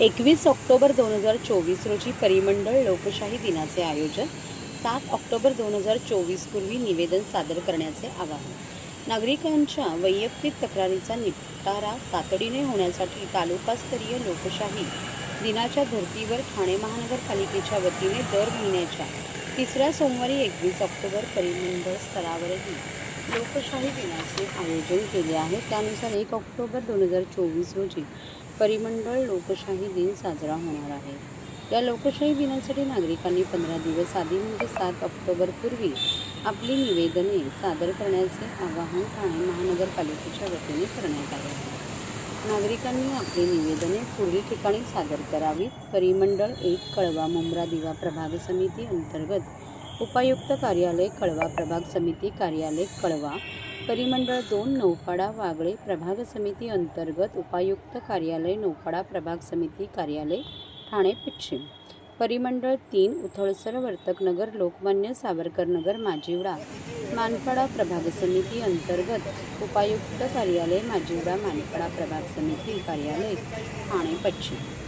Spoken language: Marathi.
एकवीस ऑक्टोबर दोन हजार चोवीस रोजी परिमंडळ लोकशाही दिनाचे आयोजन. सात ऑक्टोबर दोन हजार चोवीस पूर्वी निवेदन सादर करण्याचे आवाहन. नागरिकांच्या वैयक्तिक तक्रारीचा निपटारा तातडीने होण्यासाठी तालुकास्तरीय लोकशाही दिनाच्या धर्तीवर ठाणे महानगरपालिकेच्या वतीने दर महिन्याच्या तिसऱ्या सोमवारी एकवीस ऑक्टोबर परिमंडळ स्तरावरही लोकशाही दिनाचे आयोजन केले आहे. त्यानुसार एक ऑक्टोबर दोन हजार चोवीस रोजी परिमंडळ लोकशाही दिन साजरा होणार आहे. या लोकशाही दिनासाठी नागरिकांनी पंधरा दिवस आधी म्हणजे सात ऑक्टोबर पूर्वी आपली निवेदने सादर करण्याचे आवाहन ठाणे महानगरपालिकेच्या वतीने करण्यात आले आहे. नागरिकांनी आपली निवेदने पुढील ठिकाणी सादर करावीत. परिमंडळ एक कळवा मुंब्रा दिवा प्रभाग समिती अंतर्गत उपायुक्त कार्यालय कळवा प्रभाग समिती कार्यालय कळवा परिमंडळ दोन नौपाडा वागळे प्रभाग समिती अंतर्गत उपायुक्त कार्यालय नौपाडा प्रभाग समिती कार्यालय ठाणे पश्चिम. परिमंडळ तीन उथळसर वर्तकनगर लोकमान्य सावरकरनगर माजिवडा. मानपाडा प्रभाग समिती अंतर्गत उपायुक्त कार्यालय माजिवडा मानपाडा प्रभाग समिती कार्यालय ठाणे पश्चिम.